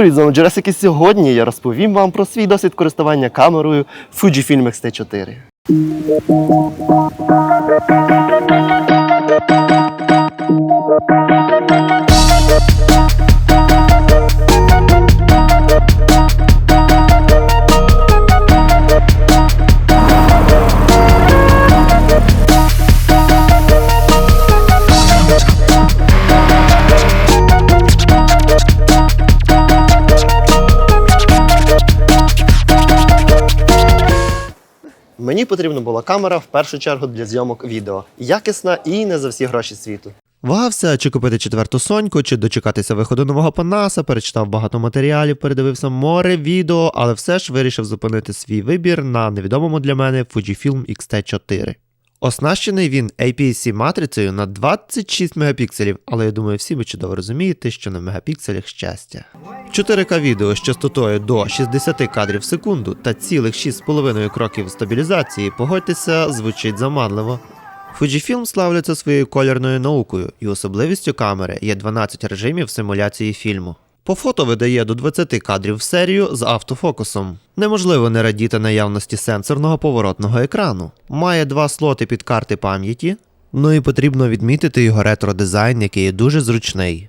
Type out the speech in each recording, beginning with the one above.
Привіт, з вами і сьогодні я розповім вам про свій досвід користування камерою Fujifilm X-T4. Мені потрібна була камера в першу чергу для зйомок відео. Якісна і не за всі гроші світу. Вагався, чи купити четверту соньку, чи дочекатися виходу нового Панаса, перечитав багато матеріалів, передивився море відео, але все ж вирішив зупинити свій вибір на невідомому для мене Fujifilm X-T4. Оснащений він APS-C матрицею на 26 мегапікселів, але я думаю, всі ви чудово розумієте, що на мегапікселях щастя. 4К відео з частотою до 60 кадрів в секунду та цілих 6,5 кроків стабілізації, погодьтеся, звучить заманливо. Fujifilm славляться своєю кольорною наукою, і особливістю камери є 12 режимів симуляції фільму. По фото видає до 20 кадрів в серію з автофокусом. Неможливо не радіти наявності сенсорного поворотного екрану. Має два слоти під карти пам'яті. Ну і потрібно відмітити його ретро-дизайн, який є дуже зручний.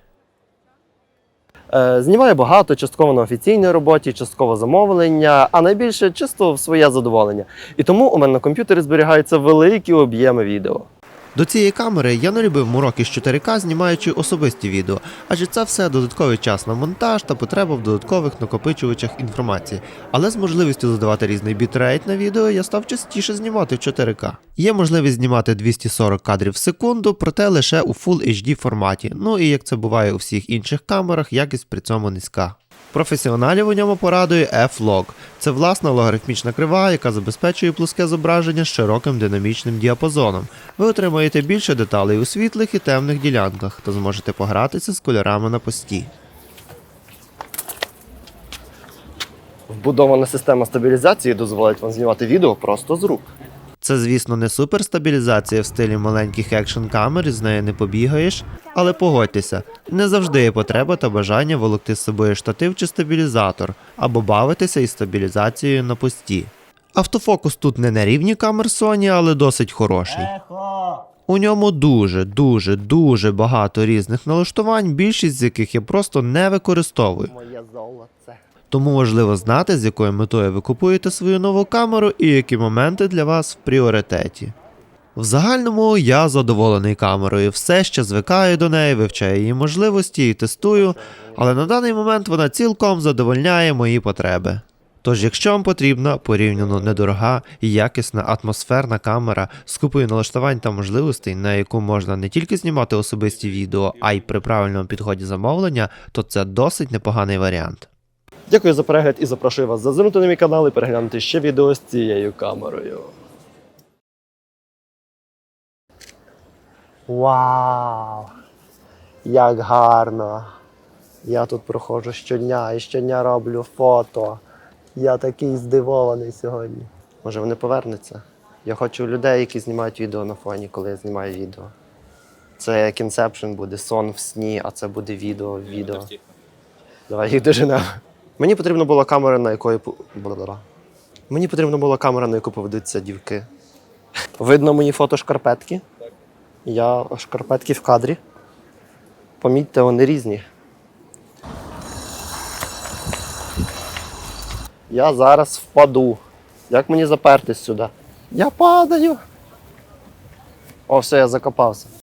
Е, знімаю багато, частково на офіційній роботі, частково замовлення, а найбільше чисто в своє задоволення. І тому у мене на комп'ютері зберігаються великі об'єми відео. До цієї камери я не любив мороки з 4К, знімаючи особисті відео, адже це все додатковий час на монтаж та потреба в додаткових накопичувачах інформації. Але з можливістю задавати різний бітрейт на відео я став частіше знімати в 4К. Є можливість знімати 240 кадрів в секунду, проте лише у Full HD форматі. Ну і як це буває у всіх інших камерах, якість при цьому низька. Професіоналів у ньому порадує F-Log. Це власна логарифмічна крива, яка забезпечує плоске зображення з широким динамічним діапазоном. Ви отримаєте більше деталей у світлих і темних ділянках та зможете погратися з кольорами на пості. Вбудована система стабілізації дозволить вам знімати відео просто з рук. Це, звісно, не суперстабілізація в стилі маленьких екшн камер, з нею не побігаєш, але погодьтеся, не завжди є потреба та бажання волокти з собою штатив чи стабілізатор, або бавитися із стабілізацією на пості. Автофокус тут не на рівні камер Sony, але досить хороший. У ньому дуже, дуже, дуже багато різних налаштувань, більшість з яких я просто не використовую. Моє золоце. Тому важливо знати, з якою метою ви купуєте свою нову камеру і які моменти для вас в пріоритеті. В загальному я задоволений камерою, все ще звикаю до неї, вивчаю її можливості і тестую, але на даний момент вона цілком задовольняє мої потреби. Тож, якщо вам потрібна порівняно недорога і якісна атмосферна камера з купою налаштувань та можливостей, на яку можна не тільки знімати особисті відео, а й при правильному підході замовлення, то це досить непоганий варіант. Дякую за перегляд і запрошую вас зазирнути на мій канал і переглянути ще відео з цією камерою. Вау! Як гарно! Я тут проходжу щодня і щодня роблю фото. Я такий здивований сьогодні. Може вони повернуться? Я хочу людей, які знімають відео на фоні, коли я знімаю відео. Це як інсепшн буде сон в сні, а це буде відео в відео. Давай їх доженемо. Мені потрібна була камера, на якої. Мені потрібна була камера, на яку поведуться дівки. Видно мені фото шкарпетки. Я шкарпетки в кадрі. Помітьте, вони різні. Я зараз впаду. Як мені запертись сюди? Я падаю. О, все, я закопався.